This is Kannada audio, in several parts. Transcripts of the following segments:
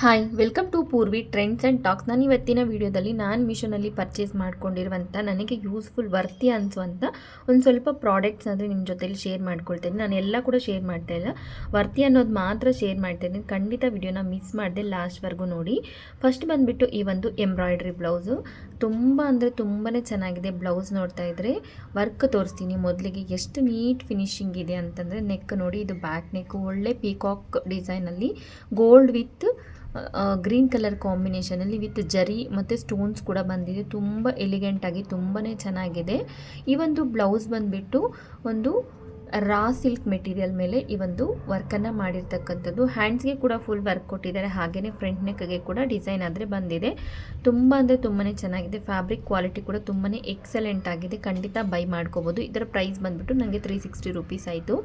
Hi welcome to Purvi trends and talks ನಾನು ಇವತ್ತಿನ ವಿಡಿಯೋದಲ್ಲಿ ನಾನು ಮಿಷೋನಲ್ಲಿ ಪರ್ಚೇಸ್ ಮಾಡ್ಕೊಂಡಿರುವಂಥ ನನಗೆ ಯೂಸ್ಫುಲ್ ವರ್ತಿ ಅನಿಸುವಂಥ ಒಂದು ಸ್ವಲ್ಪ ಪ್ರಾಡಕ್ಟ್ಸ್ ಅಂದರೆ ನಿಮ್ಮ ಜೊತೆಲಿ ಶೇರ್ ಮಾಡ್ಕೊಳ್ತೇನೆ. ನಾನು ಎಲ್ಲ ಕೂಡ ಶೇರ್ ಮಾಡ್ತಾ ಇಲ್ಲ. ವರ್ತಿ ಅನ್ನೋದು ಮಾತ್ರ ಶೇರ್ ಮಾಡ್ತೇನೆ ಖಂಡಿತ ವಿಡಿಯೋನ ಮಿಸ್ ಮಾಡಿದೆ ಲಾಸ್ಟ್ವರೆಗೂ ನೋಡಿ. ಫಸ್ಟ್ ಬಂದುಬಿಟ್ಟು ಈ ಒಂದು ಎಂಬ್ರಾಯ್ಡ್ರಿ ಬ್ಲೌಸು ತುಂಬ ಅಂದರೆ ತುಂಬಾ ಚೆನ್ನಾಗಿದೆ ಬ್ಲೌಸ್ ನೋಡ್ತಾ ಇದ್ದರೆ ವರ್ಕ್ ತೋರಿಸ್ತೀನಿ. ಮೊದಲಿಗೆ ಎಷ್ಟು ನೀಟ್ ಫಿನಿಶಿಂಗ್ ಇದೆ ಅಂತಂದರೆ ನೆಕ್ ನೋಡಿ, ಇದು ಬ್ಯಾಕ್ ನೆಕ್ ಒಳ್ಳೆ ಪೀಕಾಕ್ ಡಿಸೈನಲ್ಲಿ ಗೋಲ್ಡ್ ವಿತ್ ಗ್ರೀನ್ ಕಲರ್ ಕಾಂಬಿನೇಷನಲ್ಲಿ ವಿತ್ ಜರಿ ಮತ್ತು ಸ್ಟೋನ್ಸ್ ಕೂಡ ಬಂದಿದೆ. ತುಂಬ ಎಲಿಗೆಂಟಾಗಿ ತುಂಬಾ ಚೆನ್ನಾಗಿದೆ. ಈ ಒಂದು ಬ್ಲೌಸ್ ಬಂದುಬಿಟ್ಟು ಒಂದು ರಾ ಸಿಲ್ಕ್ ಮೆಟೀರಿಯಲ್ ಮೇಲೆ ಈ ಒಂದು ವರ್ಕನ್ನು ಮಾಡಿರ್ತಕ್ಕಂಥದ್ದು. ಹ್ಯಾಂಡ್ಸ್ಗೆ ಕೂಡ ಫುಲ್ ವರ್ಕ್ ಕೊಟ್ಟಿದ್ದಾರೆ. ಹಾಗೆಯೇ ಫ್ರಂಟ್ ನೆಕ್ಗೆ ಕೂಡ ಡಿಸೈನ್ ಆದರೆ ಬಂದಿದೆ. ತುಂಬ ಅಂದರೆ ತುಂಬಾ ಚೆನ್ನಾಗಿದೆ. ಫ್ಯಾಬ್ರಿಕ್ ಕ್ವಾಲಿಟಿ ಕೂಡ ತುಂಬಾ ಎಕ್ಸಲೆಂಟ್ ಆಗಿದೆ. ಖಂಡಿತ ಬೈ ಮಾಡ್ಕೋಬೋದು. ಇದರ ಪ್ರೈಸ್ ಬಂದುಬಿಟ್ಟು ನನಗೆ ತ್ರೀ ಸಿಕ್ಸ್ಟಿ ರುಪೀಸ್ ಆಯಿತು.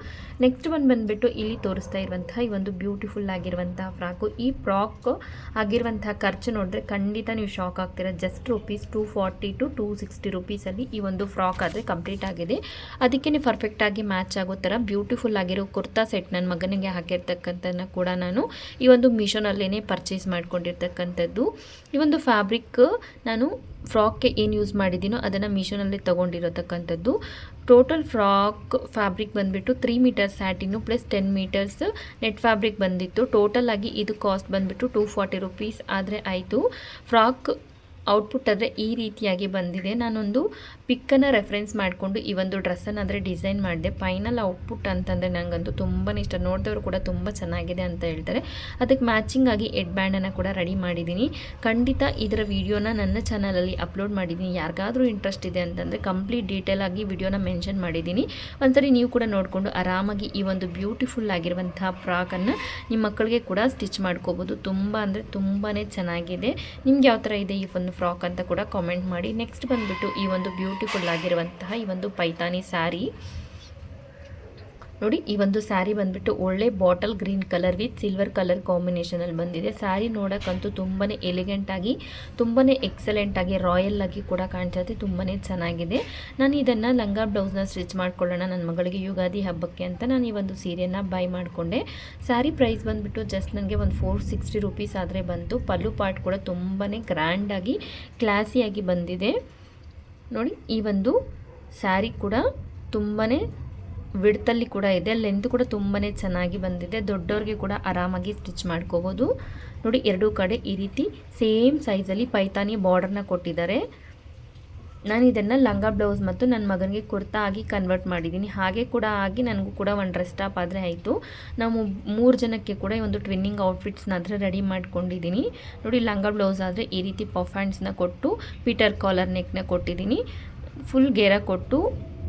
ನೆಕ್ಸ್ಟ್ ಒಂದು ಬಂದುಬಿಟ್ಟು ಇಲ್ಲಿ ತೋರಿಸ್ತಾ ಇರುವಂತಹ ಈ ಒಂದು ಬ್ಯೂಟಿಫುಲ್ ಆಗಿರುವಂತಹ ಫ್ರಾಕು ಈ ಫ್ರಾಕ್ ಆಗಿರುವಂತಹ ಖರ್ಚು ನೋಡಿದ್ರೆ ಖಂಡಿತ ನೀವು shock ಆಗ್ತೀರ. Just rupees two forty to two sixty ರುಪೀಸಲ್ಲಿ ಈ ಒಂದು ಫ್ರಾಕ್ ಆದರೆ ಕಂಪ್ಲೀಟ್ ಆಗಿದೆ. ಅದಕ್ಕೆ ಪರ್ಫೆಕ್ಟಾಗಿ ಮ್ಯಾಚ್ ಆಗೋ ಥರ ಬ್ಯೂಟಿಫುಲ್ ಆಗಿರೋ ಕುರ್ತಾ ಸೆಟ್ ನನ್ನ ಮಗನಿಗೆ ಹಾಕಿರ್ತಕ್ಕಂಥದ್ದನ್ನ ಕೂಡ ನಾನು ಈ ಒಂದು ಮಿಷೋನಲ್ಲೇ ಪರ್ಚೇಸ್ ಮಾಡ್ಕೊಂಡಿರ್ತಕ್ಕಂಥದ್ದು. ಈ ಒಂದು ಫ್ಯಾಬ್ರಿಕ್ ನಾನು ಫ್ರಾಕ್ಗೆ ಏನು ಯೂಸ್ ಮಾಡಿದ್ದೀನೋ ಅದನ್ನು ಮೀಶೋನಲ್ಲಿ ತೊಗೊಂಡಿರತಕ್ಕಂಥದ್ದು. ಟೋಟಲ್ ಫ್ರಾಕ್ ಫ್ಯಾಬ್ರಿಕ್ ಬಂದುಬಿಟ್ಟು three metres satin plus ten metres net fabric ಬಂದಿತ್ತು. ಟೋಟಲ್ ಆಗಿ ಇದು ಕಾಸ್ಟ್ ಬಂದುಬಿಟ್ಟು ಟೂ ಫಾರ್ಟಿ ರುಪೀಸ್ ಆದರೆ ಆಯಿತು. ಫ್ರಾಕ್ ಔಟ್ಪುಟ್ ಆದರೆ ಈ ರೀತಿಯಾಗಿ ಬಂದಿದೆ. ನಾನೊಂದು ಪಿಕ್ಕನ್ನು ರೆಫರೆನ್ಸ್ ಮಾಡಿಕೊಂಡು ಈ ಒಂದು ಡ್ರೆಸ್ಸನ್ನು ಅಂದರೆ ಡಿಸೈನ್ ಮಾಡಿದೆ. ಫೈನಲ್ ಔಟ್ಪುಟ್ ಅಂತಂದರೆ ನನಗಂತೂ ತುಂಬಾ ಇಷ್ಟ. ನೋಡಿದವರು ಕೂಡ ತುಂಬ ಚೆನ್ನಾಗಿದೆ ಅಂತ ಹೇಳ್ತಾರೆ. ಅದಕ್ಕೆ ಮ್ಯಾಚಿಂಗ್ ಆಗಿ ಎಡ್ ಬ್ಯಾಂಡನ್ನು ಕೂಡ ರೆಡಿ ಮಾಡಿದ್ದೀನಿ. ಖಂಡಿತ ಇದರ ವಿಡಿಯೋನ ನನ್ನ ಚಾನಲಲ್ಲಿ ಅಪ್ಲೋಡ್ ಮಾಡಿದ್ದೀನಿ. ಯಾರಿಗಾದರೂ ಇಂಟ್ರೆಸ್ಟ್ ಇದೆ ಅಂತಂದರೆ ಕಂಪ್ಲೀಟ್ ಡೀಟೇಲ್ ಆಗಿ ವಿಡಿಯೋನ ಮೆನ್ಷನ್ ಮಾಡಿದ್ದೀನಿ. ಒಂದ್ಸರಿ ನೀವು ಕೂಡ ನೋಡಿಕೊಂಡು ಆರಾಮಾಗಿ ಈ ಒಂದು ಬ್ಯೂಟಿಫುಲ್ ಆಗಿರುವಂತಹ ಫ್ರಾಕನ್ನು ನಿಮ್ಮ ಮಕ್ಕಳಿಗೆ ಕೂಡ ಸ್ಟಿಚ್ ಮಾಡ್ಕೋಬೋದು. ತುಂಬ ಅಂದರೆ ತುಂಬಾ ಚೆನ್ನಾಗಿದೆ. ನಿಮ್ಗೆ ಯಾವ ಥರ ಇದೆ ಈ ಒಂದು ಫ್ರಾಕ್ ಅಂತ ಕೂಡ ಕಾಮೆಂಟ್ ಮಾಡಿ. ನೆಕ್ಸ್ಟ್ ಬಂದುಬಿಟ್ಟು ಈ ಒಂದು ಬ್ಯೂಟಿಫುಲ್ ಆಗಿರುವಂತಹ ಈ ಒಂದು ಪೈತಾನಿ ಸ್ಯಾರಿ ನೋಡಿ, ಈ ಒಂದು ಸ್ಯಾರಿ ಬಂದುಬಿಟ್ಟು ಒಳ್ಳೆ bottle green colour with silver colour ಕಾಂಬಿನೇಷನಲ್ಲಿ ಬಂದಿದೆ. ಸ್ಯಾರಿ ನೋಡೋಕ್ಕಂತೂ ತುಂಬಾ ಎಲಿಗೆಂಟಾಗಿ ತುಂಬಾ ಎಕ್ಸಲೆಂಟಾಗಿ ರಾಯಲ್ ಆಗಿ ಕೂಡ ಕಾಣಿಸುತ್ತೆ. ತುಂಬಾ ಚೆನ್ನಾಗಿದೆ. ನಾನು ಇದನ್ನು ಲಂಗ ಬ್ಲೌಸ್ನ ಸ್ಟಿಚ್ ಮಾಡ್ಕೊಳ್ಳೋಣ ನನ್ನ ಮಗಳಿಗೆ ಯುಗಾದಿ ಹಬ್ಬಕ್ಕೆ ಅಂತ ನಾನು ಈ ಒಂದು ಸೀರೆಯನ್ನು ಬೈ ಮಾಡಿಕೊಂಡೆ. ಸ್ಯಾರಿ ಪ್ರೈಸ್ ಬಂದುಬಿಟ್ಟು ಜಸ್ಟ್ ನನಗೆ ಒಂದು ಫೋರ್ ಸಿಕ್ಸ್ಟಿ ರುಪೀಸ್ ಆದರೆ ಬಂತು. ಪಲ್ಲು ಪಾರ್ಟ್ ಕೂಡ ತುಂಬಾ ಗ್ರ್ಯಾಂಡಾಗಿ ಕ್ಲಾಸಿಯಾಗಿ ಬಂದಿದೆ. ನೋಡಿ, ಈ ಒಂದು ಸ್ಯಾರಿ ಕೂಡ ತುಂಬಾ ವಿಡ್ತಲ್ಲಿ ಕೂಡ ಇದೆ. ಲೆಂತ್ ಕೂಡ ತುಂಬಾ ಚೆನ್ನಾಗಿ ಬಂದಿದೆ. ದೊಡ್ಡವ್ರಿಗೆ ಕೂಡ ಆರಾಮಾಗಿ ಸ್ಟಿಚ್ ಮಾಡ್ಕೋಬೋದು. ನೋಡಿ, ಎರಡೂ ಕಡೆ ಈ ರೀತಿ ಸೇಮ್ ಸೈಜಲ್ಲಿ ಪೈತಾನಿ ಬಾರ್ಡರ್ನ ಕೊಟ್ಟಿದ್ದಾರೆ. ನಾನು ಇದನ್ನು ಲಂಗ ಬ್ಲೌಸ್ ಮತ್ತು ನನ್ನ ಮಗನಿಗೆ ಕುರ್ತಾ ಆಗಿ ಕನ್ವರ್ಟ್ ಮಾಡಿದ್ದೀನಿ. ಹಾಗೆ ಕೂಡ ಆಗಿ ನನಗೂ ಕೂಡ ಒಂದು ಡ್ರೆಸ್ ಟಾಪ್ ಆದರೆ ಆಯಿತು. ನಾವು ಮೂರು ಜನಕ್ಕೆ ಕೂಡ ಒಂದು ಟ್ವಿನ್ನಿಂಗ್ ಔಟ್ಫಿಟ್ಸ್ನ ಆದರೆ ರೆಡಿ ಮಾಡ್ಕೊಂಡಿದ್ದೀನಿ. ನೋಡಿ, ಲಂಗ ಬ್ಲೌಸ್ ಆದರೆ ಈ ರೀತಿ ಪಫ್ ಕೊಟ್ಟು ಪೀಟರ್ ಕಾಲರ್ ನೆಕ್ನ ಕೊಟ್ಟಿದ್ದೀನಿ. ಫುಲ್ ಗೇರ ಕೊಟ್ಟು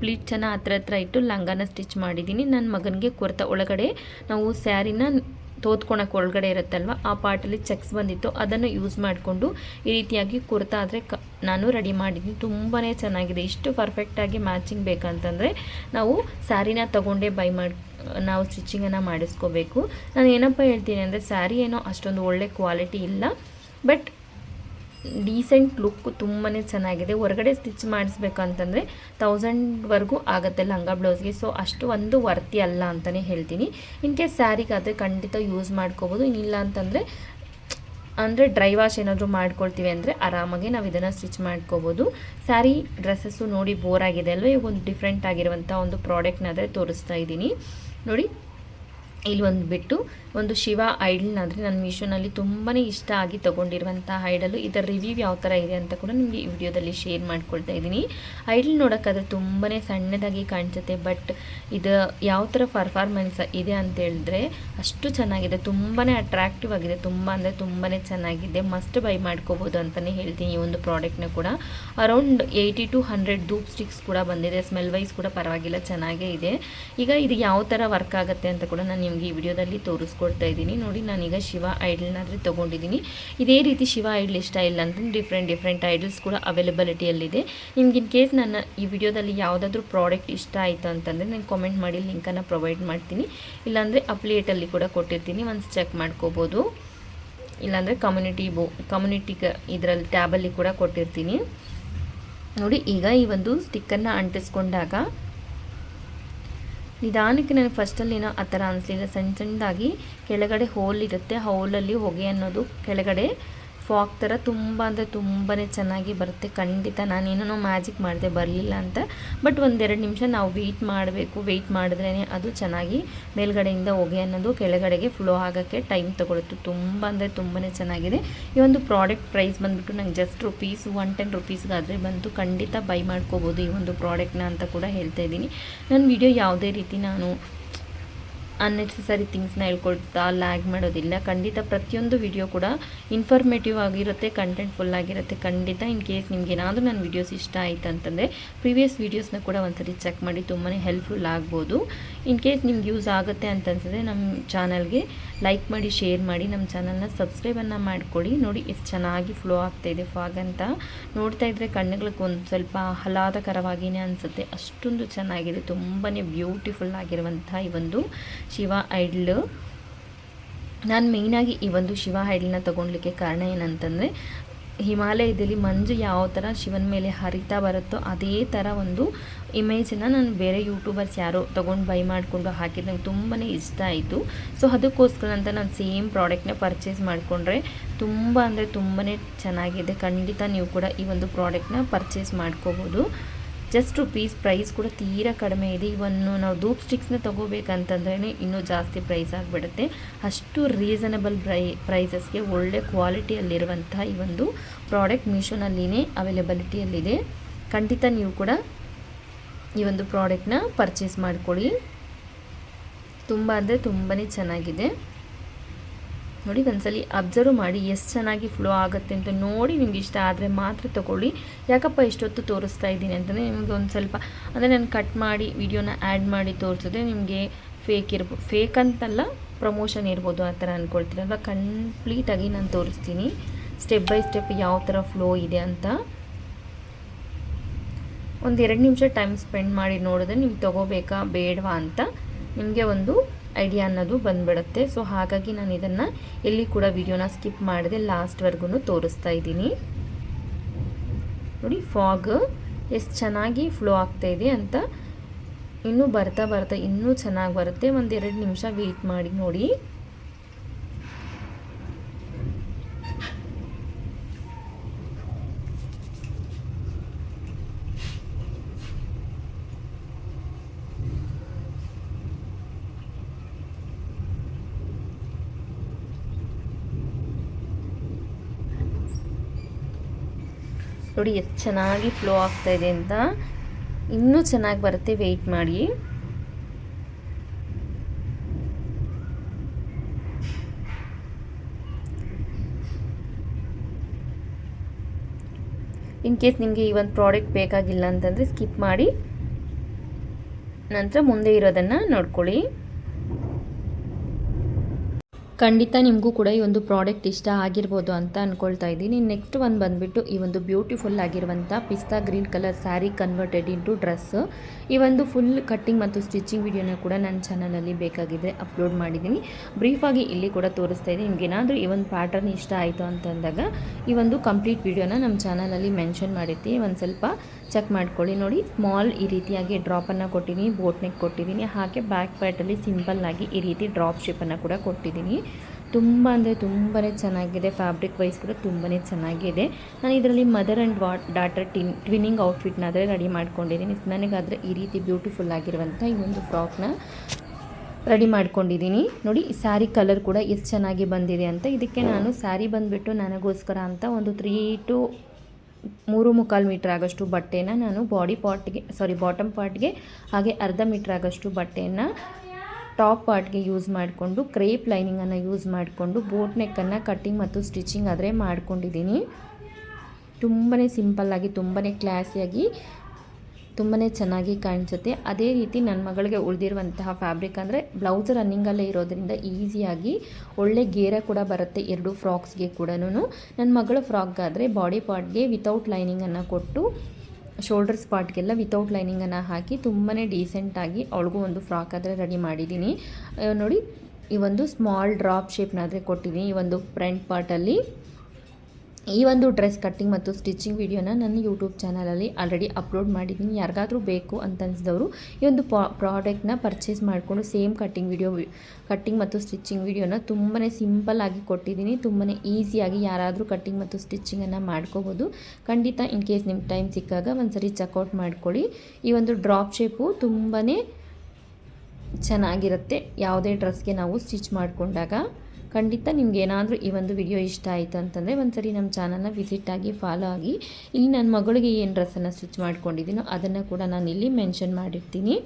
ಪ್ಲೀಟ್ಸನ್ನು ಹತ್ರ ಹತ್ರ ಇಟ್ಟು ಲಂಗನ ಸ್ಟಿಚ್ ಮಾಡಿದ್ದೀನಿ. ನನ್ನ ಮಗನಿಗೆ ಕುರ್ತಾ ಒಳಗಡೆ ನಾವು ಸ್ಯಾರಿನ ತೋತ್ಕೊಳಕ್ಕೆ ಒಳಗಡೆ ಇರುತ್ತಲ್ವ? ಆ ಪಾರ್ಟಲ್ಲಿ ಚೆಕ್ಸ್ ಬಂದಿತ್ತು. ಅದನ್ನು ಯೂಸ್ ಮಾಡಿಕೊಂಡು ಈ ರೀತಿಯಾಗಿ ಕುರ್ತಾ ಆದರೆ ಕ ನಾನು ರೆಡಿ ಮಾಡಿದ್ದೀನಿ. ತುಂಬಾ ಚೆನ್ನಾಗಿದೆ. ಇಷ್ಟು ಪರ್ಫೆಕ್ಟಾಗಿ ಮ್ಯಾಚಿಂಗ್ ಬೇಕಂತಂದರೆ ನಾವು ಸ್ಯಾರಿನ ತೊಗೊಂಡೇ ಬೈ ಮಾಡಿ ನಾವು ಸ್ಟಿಚಿಂಗನ್ನು ಮಾಡಿಸ್ಕೋಬೇಕು. ನಾನು ಏನಪ್ಪ ಹೇಳ್ತೀನಿ ಅಂದರೆ ಸ್ಯಾರಿ ಏನೋ ಅಷ್ಟೊಂದು ಒಳ್ಳೆ ಕ್ವಾಲಿಟಿ ಇಲ್ಲ. ಬಟ್ ಡೀಸೆಂಟ್ ಲುಕ್ ತುಂಬಾ ಚೆನ್ನಾಗಿದೆ. ಹೊರಗಡೆ ಸ್ಟಿಚ್ ಮಾಡಿಸ್ಬೇಕಂತಂದರೆ ತೌಸಂಡ್ವರೆಗೂ ಆಗುತ್ತೆ ಲಂಗ ಬ್ಲೌಸ್ಗೆ ಸೊ ಅಷ್ಟು ಒಂದು ವರ್ತಿ ಅಲ್ಲ ಅಂತಲೇ ಹೇಳ್ತೀನಿ. ಇನ್ ಕೇಸ್ ಸ್ಯಾರಿಗಾದರೆ ಖಂಡಿತ ಯೂಸ್ ಮಾಡ್ಕೋಬೋದು. ಇನ್ನಿಲ್ಲ ಅಂತಂದರೆ, ಅಂದರೆ ಡ್ರೈ ವಾಶ್ ಏನಾದರೂ ಮಾಡ್ಕೊಳ್ತೀವಿ ಅಂದರೆ ಆರಾಮಾಗಿ ನಾವು ಇದನ್ನು ಸ್ಟಿಚ್ ಮಾಡ್ಕೋಬೋದು. ಸ್ಯಾರಿ ಡ್ರೆಸ್ಸಸ್ಸು ನೋಡಿ ಬೋರ್ ಆಗಿದೆ ಅಲ್ವ? ಈಗ ಒಂದು ಡಿಫ್ರೆಂಟ್ ಆಗಿರುವಂಥ ಒಂದು ಪ್ರಾಡಕ್ಟ್ನಾದರೆ ತೋರಿಸ್ತಾ ಇದ್ದೀನಿ. ನೋಡಿ. ಇಲ್ಲಿ ಒಂದು ಬಿಟ್ಟು ಒಂದು ಶಿವ ಐಡಲ್ನಾದರೆ ನಾನು ಮೀಶೋನಲ್ಲಿ ತುಂಬಾ ಇಷ್ಟ ಆಗಿ ತೊಗೊಂಡಿರುವಂಥ ಐಡಲು. ಇದರ ರಿವ್ಯೂ ಯಾವ ಥರ ಇದೆ ಅಂತ ಕೂಡ ನಿಮಗೆ ಈ ವಿಡಿಯೋದಲ್ಲಿ ಶೇರ್ ಮಾಡ್ಕೊಳ್ತಾ ಇದ್ದೀನಿ. ಐಡಲ್ ನೋಡೋಕ್ಕಾದ್ರೆ ತುಂಬಾ ಸಣ್ಣದಾಗಿ ಕಾಣಿಸುತ್ತೆ, ಬಟ್ ಇದು ಯಾವ ಥರ ಪರ್ಫಾರ್ಮೆನ್ಸ್ ಇದೆ ಅಂತ ಹೇಳಿದ್ರೆ ಅಷ್ಟು ಚೆನ್ನಾಗಿದೆ. ತುಂಬಾ ಅಟ್ರಾಕ್ಟಿವ್ ಆಗಿದೆ. ತುಂಬ ಅಂದರೆ ತುಂಬಾ ಚೆನ್ನಾಗಿದೆ. ಮಸ್ಟ್ ಬೈ ಮಾಡ್ಕೋಬೋದು ಅಂತಲೇ ಹೇಳ್ತೀನಿ ಈ ಒಂದು ಪ್ರಾಡಕ್ಟ್ನ ಕೂಡ. Around eighty to hundred dhoop sticks ಕೂಡ ಬಂದಿದೆ. ಸ್ಮೆಲ್ ವೈಸ್ ಕೂಡ ಪರವಾಗಿಲ್ಲ, ಚೆನ್ನಾಗೇ ಇದೆ. ಈಗ ಇದು ಯಾವ ಥರ ವರ್ಕ್ ಆಗುತ್ತೆ ಅಂತ ಕೂಡ ನಾನು ನಿಮಗೆ ಈ ವಿಡಿಯೋದಲ್ಲಿ ತೋರಿಸ್ಕೊಡ್ತಾ ಇದ್ದೀನಿ. ನೋಡಿ, ನಾನೀಗ ಶಿವ ಐಡಲ್ನಾದರೆ ತೊಗೊಂಡಿದ್ದೀನಿ. ಇದೇ ರೀತಿ ಶಿವ ಐಡಲ್ ಇಷ್ಟ ಇಲ್ಲ ಅಂತಂದ್ರೆ ಡಿಫ್ರೆಂಟ್ ಡಿಫ್ರೆಂಟ್ ಐಡಲ್ಸ್ ಕೂಡ ಅವೈಲಬಿಲಿಟಿಯಲ್ಲಿದೆ ನಿಮ್ಗೆ ಇನ್ ಕೇಸ್ ನನ್ನ ಈ ವಿಡಿಯೋದಲ್ಲಿ ಯಾವುದಾದ್ರೂ ಪ್ರಾಡಕ್ಟ್ ಇಷ್ಟ ಆಯಿತು ಅಂತಂದರೆ ನಾನು ಕಾಮೆಂಟ್ ಮಾಡಿ ಲಿಂಕನ್ನು ಪ್ರೊವೈಡ್ ಮಾಡ್ತೀನಿ. ಇಲ್ಲಾಂದರೆ ಅಪ್ಲಿಯೇಟಲ್ಲಿ ಕೂಡ ಕೊಟ್ಟಿರ್ತೀನಿ. ಒಂದು ಚೆಕ್ ಮಾಡ್ಕೋಬೋದು. ಇಲ್ಲಾಂದರೆ ಕಮ್ಯುನಿಟಿ ಬೋ ಕಮ್ಯುನಿಟಿ ಇದರಲ್ಲಿ ಟ್ಯಾಬಲ್ಲಿ ಕೂಡ ಕೊಟ್ಟಿರ್ತೀನಿ. ನೋಡಿ, ಈಗ ಈ ಒಂದು ಸ್ಟಿಕ್ಕನ್ನು ಅಂಟಿಸ್ಕೊಂಡಾಗ ನಿಧಾನಕ್ಕೆ ನನಗೆ ಫಸ್ಟಲ್ಲಿ ಏನೋ ಆ ಥರ ಅನಿಸ್ಲಿಲ್ಲ. ಸಣ್ಣ ಸಣ್ಣದಾಗಿ ಕೆಳಗಡೆ ಹೋಲ್ ಇರುತ್ತೆ. ಆ ಹೋಲಲ್ಲಿ ಹೊಗೆ ಅನ್ನೋದು ಕೆಳಗಡೆ. ಫಾಗ್ ಥರ ತುಂಬ ಅಂದರೆ ತುಂಬಾ ಚೆನ್ನಾಗಿ ಬರುತ್ತೆ. ಖಂಡಿತ ನಾನೇನೋ ಮ್ಯಾಜಿಕ್ ಮಾಡಿದೆ ಬರಲಿಲ್ಲ ಅಂತ. ಬಟ್ ಒಂದೆರಡು ನಿಮಿಷ ನಾವು ವೆಯ್ಟ್ ಮಾಡಬೇಕು. ವೆಯ್ಟ್ ಮಾಡಿದ್ರೇ ಅದು ಚೆನ್ನಾಗಿ ಮೇಲ್ಗಡೆಯಿಂದ ಹೊಗೆ ಅನ್ನೋದು ಕೆಳಗಡೆಗೆ ಫ್ಲೋ ಆಗೋಕ್ಕೆ ಟೈಮ್ ತೊಗೊಳುತ್ತೆ. ತುಂಬ ಅಂದರೆ ತುಂಬಾ ಚೆನ್ನಾಗಿದೆ. ಈ ಒಂದು ಪ್ರಾಡಕ್ಟ್ ಪ್ರೈಸ್ ಬಂದುಬಿಟ್ಟು ನಂಗೆ ಜಸ್ಟ್ ರುಪೀಸ್ ಒನ್ ಟೆನ್ ರುಪೀಸ್ಗಾದರೆ ಬಂತು. ಖಂಡಿತ ಬೈ ಮಾಡ್ಕೋಬೋದು ಈ ಒಂದು ಪ್ರಾಡಕ್ಟ್ನ ಅಂತ ಕೂಡ ಹೇಳ್ತಾ ಇದ್ದೀನಿ. ನನ್ನ ವಿಡಿಯೋ ಯಾವುದೇ ರೀತಿ ನಾನು ಅನ್ನೆಸೆಸರಿ ಥಿಂಗ್ಸ್ನ ಹೇಳ್ಕೊಡ್ತಾ ಲ್ಯಾಗ್ ಮಾಡೋದಿಲ್ಲ. ಖಂಡಿತ ಪ್ರತಿಯೊಂದು ವಿಡಿಯೋ ಕೂಡ ಇನ್ಫಾರ್ಮೇಟಿವ್ ಆಗಿರುತ್ತೆ ಕಂಟೆಂಟ್ ಫುಲ್ ಆಗಿರುತ್ತೆ. ಖಂಡಿತ ಇನ್ ಕೇಸ್ ನಿಮ್ಗೆ ಏನಾದರೂ ನನ್ನ ವಿಡಿಯೋಸ್ ಇಷ್ಟ ಆಯಿತು ಅಂತಂದರೆ ಪ್ರೀವಿಯಸ್ ವೀಡಿಯೋಸ್ನ ಕೂಡ ಒಂದ್ಸರಿ ಚೆಕ್ ಮಾಡಿ ತುಂಬಾ ಹೆಲ್ಪ್ಫುಲ್ ಆಗ್ಬೋದು. ಇನ್ ಕೇಸ್ ನಿಮ್ಗೆ ಯೂಸ್ ಆಗುತ್ತೆ ಅಂತ ಅನ್ಸಿದ್ರೆ ನಮ್ಮ ಚಾನಲ್ಗೆ ಲೈಕ್ ಮಾಡಿ ಶೇರ್ ಮಾಡಿ ನಮ್ಮ ಚಾನಲ್ನ ಸಬ್ಸ್ಕ್ರೈಬನ್ನು ಮಾಡ್ಕೊಳ್ಳಿ ನೋಡಿ ಎಷ್ಟು ಚೆನ್ನಾಗಿ ಫ್ಲೋ ಆಗ್ತಾಯಿದೆ ಫಾಗ್ ಅಂತ. ನೋಡ್ತಾ ಇದ್ದರೆ ಕಣ್ಣುಗಳಿಗೆ ಒಂದು ಸ್ವಲ್ಪ ಆಹ್ಲಾದಕರವಾಗಿಯೇ ಅನಿಸುತ್ತೆ. ಅಷ್ಟೊಂದು ಚೆನ್ನಾಗಿದೆ ತುಂಬಾ ಬ್ಯೂಟಿಫುಲ್ ಆಗಿರುವಂಥ ಈ ಒಂದು ಶಿವ ಐಡ್ಲು. ನಾನು ಮೇಯ್ನಾಗಿ ಈ ಒಂದು ಶಿವ ಐಡ್ಲನ್ನ ತೊಗೊಳ್ಲಿಕ್ಕೆ ಕಾರಣ ಏನಂತಂದರೆ, ಹಿಮಾಲಯದಲ್ಲಿ ಮಂಜು ಯಾವ ಥರ ಶಿವನ ಮೇಲೆ ಹರಿತಾ ಬರುತ್ತೋ ಅದೇ ಥರ ಒಂದು ಇಮೇಜನ್ನು ನಾನು ಬೇರೆ ಯೂಟ್ಯೂಬರ್ಸ್ ಯಾರೋ ತೊಗೊಂಡು ಬೈ ಮಾಡಿಕೊಂಡು ಹಾಕಿದ್ದು ನಂಗೆ ತುಂಬಾ ಇಷ್ಟ ಆಯಿತು. ಸೊ ಅದಕ್ಕೋಸ್ಕರ ಅಂತ ನಾನು ಸೇಮ್ ಪ್ರಾಡಕ್ಟ್ನ ಪರ್ಚೇಸ್ ಮಾಡಿಕೊಂಡ್ರೆ ತುಂಬ ಅಂದರೆ ತುಂಬಾ ಚೆನ್ನಾಗಿದೆ. ಖಂಡಿತ ನೀವು ಕೂಡ ಈ ಒಂದು ಪ್ರಾಡಕ್ಟ್ನ ಪರ್ಚೇಸ್ ಮಾಡ್ಕೋಬೋದು. ಜಸ್ಟ್ ರುಪೀಸ್ ಪ್ರೈಸ್ ಕೂಡ ತೀರಾ ಕಡಿಮೆ ಇದೆ. ಇವನ್ನು ನಾವು ಧೂಪ್ ಸ್ಟಿಕ್ಸ್ನ ತೊಗೋಬೇಕಂತಂದ್ರೇ ಇನ್ನೂ ಜಾಸ್ತಿ ಪ್ರೈಸ್ ಆಗಿಬಿಡುತ್ತೆ. ಅಷ್ಟು ರೀಸನಬಲ್ ಪ್ರೈ ಪ್ರೈಸಸ್ಗೆ ಒಳ್ಳೆ ಕ್ವಾಲಿಟಿಯಲ್ಲಿರುವಂಥ ಈ ಒಂದು ಪ್ರಾಡಕ್ಟ್ ಮೀಶೋನಲ್ಲಿನೇ ಅವೈಲೆಬಲಿಟಿಯಲ್ಲಿದೆ ಖಂಡಿತ ನೀವು ಕೂಡ ಈ ಒಂದು ಪ್ರಾಡಕ್ಟ್ನ ಪರ್ಚೇಸ್ ಮಾಡಿಕೊಳ್ಳಿ. ತುಂಬ ಅಂದರೆ ತುಂಬಾ ಚೆನ್ನಾಗಿದೆ. ನೋಡಿ, ಒಂದ್ಸಲಿ ಅಬ್ಸರ್ವ್ ಮಾಡಿ ಎಷ್ಟು ಚೆನ್ನಾಗಿ ಫ್ಲೋ ಆಗುತ್ತೆ ಅಂತ ನೋಡಿ ನಿಮ್ಗೆ ಇಷ್ಟ ಆದರೆ ಮಾತ್ರ ತೊಗೊಳ್ಳಿ. ಯಾಕಪ್ಪ ಇಷ್ಟೊತ್ತು ತೋರಿಸ್ತಾ ಇದ್ದೀನಿ ಅಂತಲೇ ನಿಮಗೆ ಒಂದು ಸ್ವಲ್ಪ, ಅಂದರೆ ನಾನು ಕಟ್ ಮಾಡಿ ವಿಡಿಯೋನ ಆ್ಯಡ್ ಮಾಡಿ ತೋರಿಸಿದ್ರೆ ನಿಮಗೆ ಫೇಕ್ ಇರ್ಬೋದು ಫೇಕ್ ಅಂತಲ್ಲ ಪ್ರಮೋಷನ್ ಇರ್ಬೋದು ಆ ಥರ ಅಂದ್ಕೊಳ್ತೀರಲ್ವ ಕಂಪ್ಲೀಟಾಗಿ ನಾನು ತೋರಿಸ್ತೀನಿ. ಸ್ಟೆಪ್ ಬೈ ಸ್ಟೆಪ್ ಯಾವ ಥರ ಫ್ಲೋ ಇದೆ ಅಂತ. ಒಂದು ಎರಡು ನಿಮಿಷ ಟೈಮ್ ಸ್ಪೆಂಡ್ ಮಾಡಿ ನೋಡಿದ್ರೆ ನಿಮ್ಗೆ ತೊಗೋಬೇಕಾ ಬೇಡವಾ ಅಂತ ನಿಮಗೆ ಒಂದು ಐಡಿಯಾ ಅನ್ನೋದು ಬಂದ್ಬಿಡುತ್ತೆ. ಸೊ ಹಾಗಾಗಿ ನಾನು ಇದನ್ನು ಎಲ್ಲಿ ಕೂಡ ವಿಡಿಯೋನ ಸ್ಕಿಪ್ ಮಾಡಿದೆ ಲಾಸ್ಟ್ವರೆಗೂ ತೋರಿಸ್ತಾ ಇದ್ದೀನಿ. ನೋಡಿ ಫಾಗ್ ಎಷ್ಟು ಚೆನ್ನಾಗಿ ಫ್ಲೋ ಆಗ್ತಾಯಿದೆ ಅಂತ ಇನ್ನೂ ಬರ್ತಾ ಬರ್ತಾ ಇನ್ನೂ ಚೆನ್ನಾಗಿ ಬರುತ್ತೆ. ಒಂದೆರಡು ನಿಮಿಷ ವೇಟ್ ಮಾಡಿ ನೋಡಿ. ನೋಡಿ ಎಷ್ಟು ಚೆನ್ನಾಗಿ ಫ್ಲೋ ಆಗ್ತಾ ಇದೆ ಅಂತ. ಇನ್ನೂ ಚೆನ್ನಾಗಿ ಬರುತ್ತೆ ವೆಯ್ಟ್ ಮಾಡಿ. ಇನ್ ಕೇಸ್ ನಿಮಗೆ ಈ ಒಂದು ಪ್ರಾಡಕ್ಟ್ ಬೇಕಾಗಿಲ್ಲ ಅಂತಂದರೆ ಸ್ಕಿಪ್ ಮಾಡಿ. ನಂತರ ಮುಂದೆ ಇರೋದನ್ನು ನೋಡ್ಕೊಳ್ಳಿ. ಖಂಡಿತ ನಿಮಗೂ ಕೂಡ ಈ ಒಂದು ಪ್ರಾಡಕ್ಟ್ ಇಷ್ಟ ಆಗಿರ್ಬೋದು ಅಂತ ಅಂದ್ಕೊಳ್ತಾ ಇದ್ದೀನಿ. ನೆಕ್ಸ್ಟ್ ಒಂದು ಬಂದುಬಿಟ್ಟು ಈ ಒಂದು ಬ್ಯೂಟಿಫುಲ್ ಆಗಿರುವಂಥ pista green colour sari converted into dress ಈ ಒಂದು ಫುಲ್ ಕಟ್ಟಿಂಗ್ ಮತ್ತು ಸ್ಟಿಚಿಂಗ್ ವಿಡಿಯೋನ ಕೂಡ ನನ್ನ ಚಾನಲಲ್ಲಿ ಬೇಕಾಗಿದ್ದರೆ ಅಪ್ಲೋಡ್ ಮಾಡಿದ್ದೀನಿ. ಬ್ರೀಫಾಗಿ ಇಲ್ಲಿ ಕೂಡ ತೋರಿಸ್ತಾ ಇದ್ದೀನಿ. ನಿಮ್ಗೆ ಏನಾದರೂ ಈ ಒಂದು ಪ್ಯಾಟರ್ನ್ ಇಷ್ಟ ಆಯಿತು ಅಂತಂದಾಗ ಈ ಒಂದು ಕಂಪ್ಲೀಟ್ ವಿಡಿಯೋನ ನಮ್ಮ ಚಾನಲಲ್ಲಿ ಮೆನ್ಷನ್ ಮಾಡಿರ್ತೀನಿ. ಒಂದು ಸ್ವಲ್ಪ ಚೆಕ್ ಮಾಡ್ಕೊಳ್ಳಿ ನೋಡಿ. ಸ್ಮಾಲ್ ಈ ರೀತಿಯಾಗಿ ಡ್ರಾಪನ್ನು ಕೊಟ್ಟಿದ್ದೀನಿ ಬೋಟ್ ನೆಕ್ ಕೊಟ್ಟಿದ್ದೀನಿ ಹಾಗೆ ಬ್ಯಾಕ್ ಪ್ಯಾಟಲ್ಲಿ ಸಿಂಪಲ್ಲಾಗಿ ಈ ರೀತಿ ಡ್ರಾಪ್ ಶೇಪನ್ನು ಕೂಡ ಕೊಟ್ಟಿದ್ದೀನಿ ತುಂಬ ಅಂದರೆ ತುಂಬಾ ಚೆನ್ನಾಗಿದೆ, ಫ್ಯಾಬ್ರಿಕ್ ವೈಸ್ ಕೂಡ ತುಂಬಾ ಚೆನ್ನಾಗಿದೆ. ನಾನು ಇದರಲ್ಲಿ ಮದರ್ ಆ್ಯಂಡ್ ವಾ, ಡಾಟರ್ ಟಿನ್ ಟ್ವಿನ್ನಿಂಗ್ ಔಟ್ಫಿಟ್ನಾದರೆ ರೆಡಿ ಮಾಡ್ಕೊಂಡಿದ್ದೀನಿ ನನಗಾದರೆ ಈ ರೀತಿ ಬ್ಯೂಟಿಫುಲ್ ಆಗಿರುವಂಥ ಈ ಒಂದು ಫ್ರಾಕ್ನ ರೆಡಿ ಮಾಡ್ಕೊಂಡಿದ್ದೀನಿ ನೋಡಿ, ಈ ಸ್ಯಾರಿ ಕಲರ್ ಕೂಡ ಎಷ್ಟು ಚೆನ್ನಾಗಿ ಬಂದಿದೆ ಅಂತ. ಇದಕ್ಕೆ ನಾನು ಸ್ಯಾರಿ ಬಂದುಬಿಟ್ಟು ನನಗೋಸ್ಕರ ಅಂತ ಒಂದು ತ್ರೀ ಟು ಮೂರು ಮುಕ್ಕಾಲು ಮೀಟ್ರ್ ಆಗೋಷ್ಟು ಬಟ್ಟೆನ ನಾನು ಬಾಡಿ ಪಾರ್ಟ್ಗೆ ಸಾರಿ ಬಾಟಮ್ ಪಾರ್ಟ್ಗೆ, ಹಾಗೆ ಅರ್ಧ ಮೀಟ್ರ್ ಆಗೋಷ್ಟು ಬಟ್ಟೆಯನ್ನು ಟಾಪ್ ಪಾರ್ಟ್ಗೆ ಯೂಸ್ ಮಾಡಿಕೊಂಡು, ಕ್ರೇಪ್ ಲೈನಿಂಗನ್ನು ಯೂಸ್ ಮಾಡಿಕೊಂಡು, ಬೋಟ್ ನೆಕ್ಕನ್ನು ಕಟ್ಟಿಂಗ್ ಮತ್ತು ಸ್ಟಿಚಿಂಗ್ ಆದರೆ ಮಾಡ್ಕೊಂಡಿದ್ದೀನಿ. ತುಂಬಾ ಸಿಂಪಲ್ಲಾಗಿ ತುಂಬಾ ಕ್ಲಾಸಿಯಾಗಿ ತುಂಬಾ ಚೆನ್ನಾಗಿ ಕಾಣಿಸುತ್ತೆ. ಅದೇ ರೀತಿ ನನ್ನ ಮಗಳಿಗೆ ಉಳಿದಿರುವಂತಹ ಫ್ಯಾಬ್ರಿಕ್ ಅಂದರೆ ಬ್ಲೌಸ್ ರನ್ನಿಂಗಲ್ಲೇ ಇರೋದರಿಂದ ಈಸಿಯಾಗಿ ಒಳ್ಳೆ ಗೇರ ಕೂಡ ಬರುತ್ತೆ ಎರಡು ಫ್ರಾಕ್ಸ್ಗೆ ಕೂಡ ನನ್ನ ಮಗಳ ಫ್ರಾಕ್ಗಾದರೆ ಬಾಡಿ ಪಾರ್ಟ್ಗೆ ವಿತೌಟ್ ಲೈನಿಂಗನ್ನು ಕೊಟ್ಟು ಶೋಲ್ಡರ್ಸ್ ಪಾರ್ಟ್ಗೆಲ್ಲ ವಿತೌಟ್ ಲೈನಿಂಗನ್ನು ಹಾಕಿ ತುಂಬಾ ಡೀಸೆಂಟಾಗಿ ಅವಳಿಗೂ ಒಂದು ಫ್ರಾಕ್ ಆದರೆ ರೆಡಿ ಮಾಡಿದ್ದೀನಿ. ನೋಡಿ, ಈ ಒಂದು ಸ್ಮಾಲ್ ಡ್ರಾಪ್ ಶೇಪ್ನಾದರೆ ಕೊಟ್ಟಿದ್ದೀನಿ. ಈ ಒಂದು ಫ್ರಂಟ್ ಪಾರ್ಟಲ್ಲಿ ಈ ಒಂದು ಡ್ರೆಸ್ ಕಟ್ಟಿಂಗ್ ಮತ್ತು ಸ್ಟಿಚಿಂಗ್ ವಿಡಿಯೋನ ನನ್ನ ಯೂಟ್ಯೂಬ್ ಚಾನಲಲ್ಲಿ ಆಲ್ರೆಡಿ ಅಪ್ಲೋಡ್ ಮಾಡಿದ್ದೀನಿ. ಯಾರಿಗಾದರೂ ಬೇಕು ಅಂತ ಅನಿಸಿದವರು ಈ ಒಂದು ಪ್ರಾಡಕ್ಟ್ನ ಪರ್ಚೇಸ್ ಮಾಡಿಕೊಂಡು ಸೇಮ್ ಕಟ್ಟಿಂಗ್ ವಿಡಿಯೋ ಕಟ್ಟಿಂಗ್ ಮತ್ತು ಸ್ಟಿಚಿಂಗ್ ವಿಡಿಯೋನ ತುಂಬಾ ಆಗಿ ಕೊಟ್ಟಿದ್ದೀನಿ. ತುಂಬಾ ಈಸಿಯಾಗಿ ಯಾರಾದರೂ ಕಟ್ಟಿಂಗ್ ಮತ್ತು ಸ್ಟಿಚಿಂಗನ್ನು ಮಾಡ್ಕೋಬೋದು. ಖಂಡಿತ ಇನ್ ಕೇಸ್ ನಿಮ್ಗೆ ಟೈಮ್ ಸಿಕ್ಕಾಗ ಒಂದ್ಸರಿ ಚೆಕ್ಔಟ್ ಮಾಡ್ಕೊಳ್ಳಿ. ಈ ಒಂದು ಡ್ರಾಪ್ ಶೇಪು ತುಂಬಾ ಚೆನ್ನಾಗಿರುತ್ತೆ. ಯಾವುದೇ ಡ್ರೆಸ್ಗೆ ನಾವು ಸ್ಟಿಚ್ ಮಾಡಿಕೊಂಡಾಗ. ಖಂಡಿತ ನಿಮ್ಗೆ ಏನಾದರೂ ಈ ಒಂದು ವಿಡಿಯೋ ಇಷ್ಟ ಆಯಿತು ಅಂತಂದರೆ ಒಂದ್ಸರಿ ನಮ್ಮ ಚಾನಲ್ನ ವಿಸಿಟ್ ಆಗಿ ಫಾಲೋ ಆಗಿ, ಇಲ್ಲಿ ನನ್ನ ಮಗಳಿಗೆ ಏನು ಡ್ರೆಸ್ಸನ್ನು ಸ್ಟಿಚ್ ಮಾಡ್ಕೊಂಡಿದ್ದೀನೋ ಅದನ್ನು ಕೂಡ ನಾನು ಇಲ್ಲಿ ಮೆನ್ಷನ್ ಮಾಡಿರ್ತೀನಿ.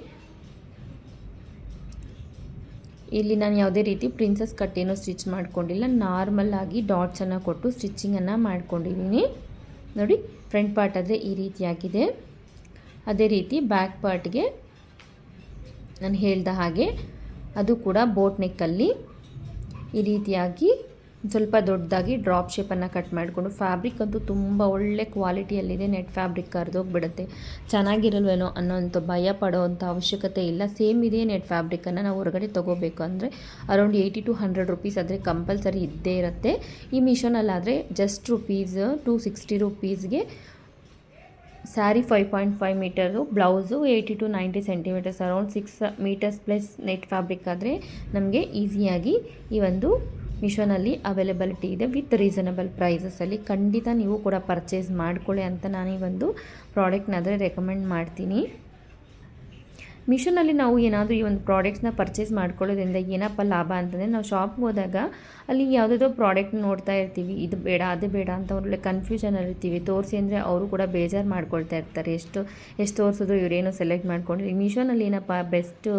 ಇಲ್ಲಿ ನಾನು ಯಾವುದೇ ರೀತಿ ಪ್ರಿನ್ಸಸ್ ಏನೋ ಸ್ಟಿಚ್ ಮಾಡ್ಕೊಂಡಿಲ್ಲ. ನಾರ್ಮಲ್ ಆಗಿ ಡಾಟ್ಸನ್ನು ಕೊಟ್ಟು ಸ್ಟಿಚ್ಚಿಂಗನ್ನು ಮಾಡ್ಕೊಂಡಿದ್ದೀನಿ. ನೋಡಿ ಫ್ರಂಟ್ ಪಾರ್ಟ್ ಆದರೆ ಈ ರೀತಿಯಾಗಿದೆ. ಅದೇ ರೀತಿ ಬ್ಯಾಕ್ ಪಾರ್ಟ್ಗೆ ನಾನು ಹೇಳ್ದ ಹಾಗೆ, ಅದು ಕೂಡ ಬೋಟ್ ನೆಕ್ಕಲ್ಲಿ ಈ ರೀತಿಯಾಗಿ ಸ್ವಲ್ಪ ದೊಡ್ಡದಾಗಿ ಡ್ರಾಪ್ ಶೇಪನ್ನು ಕಟ್ ಮಾಡಿಕೊಂಡು ಫ್ಯಾಬ್ರಿಕ್ ಅಂತೂ ತುಂಬ ಒಳ್ಳೆ ಕ್ವಾಲಿಟಿಯಲ್ಲಿದೆ ನೆಟ್ ಫ್ಯಾಬ್ರಿಕ್ ಕರೆದೋಗ್ಬಿಡುತ್ತೆ ಚೆನ್ನಾಗಿರಲ್ವೇನೋ ಅನ್ನೋಂಥ ಭಯ ಪಡೋವಂಥ ಅವಶ್ಯಕತೆ ಇಲ್ಲ. ಸೇಮ್ ಇದೇ ನೆಟ್ ಫ್ಯಾಬ್ರಿಕನ್ನು ನಾವು ಹೊರಗಡೆ ತೊಗೋಬೇಕು ಅಂದರೆ around eighty to hundred rupees ಆದರೆ ಕಂಪಲ್ಸರಿ ಇದ್ದೇ ಇರುತ್ತೆ. ಈ ಮಿಷನಲ್ಲಾದರೆ just rupees two sixty ರುಪೀಸ್ಗೆ sari five point five metre blouse eighty to ninety centimetres, around six metres plus net fabric ಆದರೆ ನಮಗೆ ಈಸಿಯಾಗಿ ಈ ಒಂದು ಮಿಶೋನಲ್ಲಿ ಅವೈಲೇಬಿಲಿಟಿ ಇದೆ ವಿತ್ ರೀಸನಬಲ್ ಪ್ರೈಸಸಲ್ಲಿ. ಖಂಡಿತ ನೀವು ಕೂಡ ಪರ್ಚೇಸ್ ಮಾಡಿಕೊಳ್ಳಿ ಅಂತ ನಾನು ಈ ಒಂದು ಪ್ರಾಡಕ್ಟ್ನಾದರೆ ರೆಕಮೆಂಡ್ ಮಾಡ್ತೀನಿ. ಮಿಶೋನಲ್ಲಿ ನಾವು ಏನಾದರೂ ಈ ಒಂದು ಪ್ರಾಡಕ್ಟ್ಸ್ನ ಪರ್ಚೇಸ್ ಮಾಡ್ಕೊಳ್ಳೋದ್ರಿಂದ ಏನಪ್ಪ ಲಾಭ ಅಂತಂದರೆ ನಾವು ಶಾಪ್ಗೆ ಹೋದಾಗ ಅಲ್ಲಿ ಯಾವುದಾದ್ರೂ ಪ್ರಾಡಕ್ಟ್ ನೋಡ್ತಾ ಇರ್ತೀವಿ, ಇದು ಬೇಡ, ಅದು ಬೇಡ ಅಂತ ಅವ್ರಲ್ಲಿ ಕನ್ಫ್ಯೂಷನಲ್ಲಿ ಇರ್ತೀವಿ. ತೋರಿಸಿ ಅಂದರೆ ಅವರು ಕೂಡ ಬೇಜಾರು ಮಾಡ್ಕೊಳ್ತಾ ಇರ್ತಾರೆ. ಎಷ್ಟು ಎಷ್ಟು ತೋರಿಸಿದ್ರು ಇವರೇನು ಸೆಲೆಕ್ಟ್ ಮಾಡ್ಕೊಂಡ್ರಿ. ಮಿಷೋನಲ್ಲಿ ಏನಪ್ಪ ಬೆಸ್ಟ್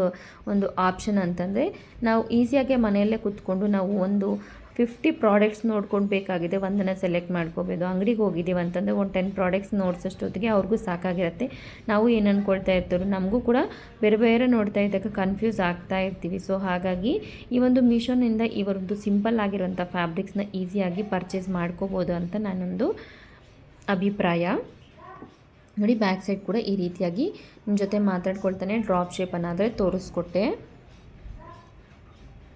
ಒಂದು ಆಪ್ಷನ್ ಅಂತಂದರೆ ನಾವು ಈಸಿಯಾಗಿ ಮನೆಯಲ್ಲೇ ಕೂತ್ಕೊಂಡು ನಾವು ಒಂದು ಫಿಫ್ಟಿ ಪ್ರಾಡಕ್ಟ್ಸ್ ನೋಡ್ಕೊಂಡು ಬೇಕಾಗಿದೆ, ಒಂದನ್ನು ಸೆಲೆಕ್ಟ್ ಮಾಡ್ಕೋಬೋದು. ಅಂಗಡಿಗೆ ಹೋಗಿದ್ದೀವಿ ಅಂತಂದರೆ ಒಂದು ಟೆನ್ ಪ್ರಾಡಕ್ಟ್ಸ್ ನೋಡ್ಸೋಷ್ಟೊತ್ತಿಗೆ ಅವ್ರಿಗೂ ಸಾಕಾಗಿರುತ್ತೆ. ನಾವು ಏನು ಅಂದ್ಕೊಳ್ತಾ ಇರ್ತೀವಿ ನಮಗೂ ಕೂಡ ಬೇರೆ ಬೇರೆ ನೋಡ್ತಾ ಇದ್ದಾಗ ಕನ್ಫ್ಯೂಸ್ ಆಗ್ತಾ ಇರ್ತೀವಿ. ಸೊ ಹಾಗಾಗಿ ಈ ಒಂದು ಮಿಷೋನಿಂದ ಇವರದ್ದು ಸಿಂಪಲ್ ಆಗಿರುವಂಥ ಫ್ಯಾಬ್ರಿಕ್ಸ್ನ ಈಸಿಯಾಗಿ ಪರ್ಚೇಸ್ ಮಾಡ್ಕೋಬೋದು ಅಂತ ನಾನೊಂದು ಅಭಿಪ್ರಾಯ. ನೋಡಿ ಬ್ಯಾಕ್ ಸೈಡ್ ಕೂಡ ಈ ರೀತಿಯಾಗಿ ನಿಮ್ಮ ಜೊತೆ ಮಾತಾಡ್ಕೊಳ್ತಾನೆ. ಡ್ರಾಪ್ ಶೇಪನ್ನಾದರೆ ತೋರಿಸ್ಕೊಟ್ಟೆ.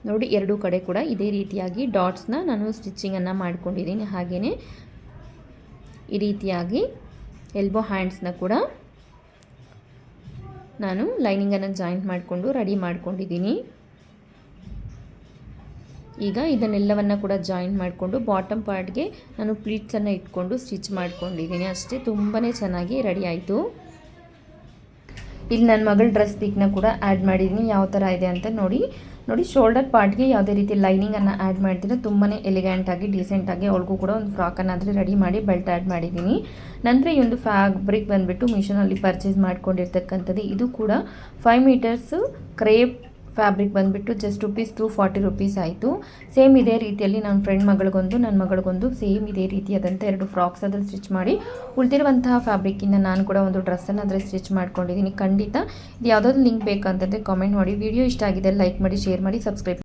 ನೋಡಿ, ಎರಡೂ ಕಡೆ ಕೂಡ ಇದೇ ರೀತಿಯಾಗಿ ಡಾಟ್ಸ್ನ ನಾನು ಸ್ಟಿಚ್ಚಿಂಗನ್ನು ಮಾಡ್ಕೊಂಡಿದ್ದೀನಿ. ಹಾಗೆಯೇ ಈ ರೀತಿಯಾಗಿ ಎಲ್ಬೋ ಹ್ಯಾಂಡ್ಸ್ನ ಕೂಡ ನಾನು ಲೈನಿಂಗನ್ನು ಜಾಯಿಂಟ್ ಮಾಡಿಕೊಂಡು ರೆಡಿ ಮಾಡ್ಕೊಂಡಿದ್ದೀನಿ. ಈಗ ಇದನ್ನೆಲ್ಲವನ್ನು ಕೂಡ ಜಾಯಿನ್ ಮಾಡಿಕೊಂಡು ಬಾಟಮ್ ಪಾರ್ಟ್ಗೆ ನಾನು ಪ್ಲೀಟ್ಸನ್ನು ಇಟ್ಕೊಂಡು ಸ್ಟಿಚ್ ಮಾಡ್ಕೊಂಡಿದ್ದೀನಿ. ಅಷ್ಟೇ ತುಂಬಾ ಚೆನ್ನಾಗಿ ರೆಡಿ ಆಯಿತು. ಇಲ್ಲಿ ನನ್ನ ಮಗಳ ಡ್ರೆಸ್ ಪಿಕ್ನ ಕೂಡ ಆ್ಯಡ್ ಮಾಡಿದ್ದೀನಿ. ಯಾವ ಥರ ಇದೆ ಅಂತ ನೋಡಿ. ನೋಡಿ ಶೋಲ್ಡರ್ ಪಾರ್ಟ್ಗೆ ಯಾವುದೇ ರೀತಿ ಲೈನಿಂಗನ್ನು ಆ್ಯಡ್ ಮಾಡ್ತೀನಿ ತುಂಬಾ ಎಲಿಗೆಂಟಾಗಿ ಡೀಸೆಂಟಾಗಿ ಅವ್ರಿಗೂ ಕೂಡ ಒಂದು ಫ್ರಾಕನ್ನಾದರೆ ರೆಡಿ ಮಾಡಿ ಬೆಲ್ಟ್ ಆ್ಯಡ್ ಮಾಡಿದ್ದೀನಿ. ನಂತರ ಈ ಒಂದು ಫ್ಯಾಬ್ರಿಕ್ ಬಂದುಬಿಟ್ಟು ಮಿಷನಲ್ಲಿ ಪರ್ಚೇಸ್ ಮಾಡ್ಕೊಂಡಿರ್ತಕ್ಕಂಥದ್ದು, ಇದು ಕೂಡ ಫೈವ್ ಮೀಟರ್ಸು ಕ್ರೇಪ್ ಫ್ಯಾಬ್ರಿಕ್ ಬಂದುಬಿಟ್ಟು just rupees two forty rupees ಆಯಿತು. ಸೇಮ್ ಇದೇ ರೀತಿಯಲ್ಲಿ ನನ್ನ ಫ್ರೆಂಡ್ ಮಗಳಿಗೊಂದು ನನ್ನ ಮಗಳಿಗೊಂದು ಸೇಮ್ ಇದೇ ರೀತಿಯಾದಂಥ ಎರಡು ಫ್ರಾಕ್ಸ್ ಅದ್ರಲ್ಲಿ ಸ್ಟಿಚ್ ಮಾಡಿ, ಉಳಿದಿರುವಂತಹ ಫ್ಯಾಬ್ರಿಕ್ಕಿಂದ ನಾನು ಕೂಡ ಒಂದು ಡ್ರೆಸ್ಸನ್ನು ಅದರಲ್ಲಿ ಸ್ಟಿಚ್ ಮಾಡ್ಕೊಂಡಿದ್ದೀನಿ ಖಂಡಿತ ಇದು ಯಾವುದಾದ್ರು ಲಿಂಕ್ ಬೇಕಂತಂದರೆ ಕಾಮೆಂಟ್ ಮಾಡಿ. ವಿಡಿಯೋ ಇಷ್ಟ ಆಗಿದೆ ಲೈಕ್ ಮಾಡಿ ಶೇರ್ ಮಾಡಿ ಸಬ್ಸ್ಕ್ರೈಬ್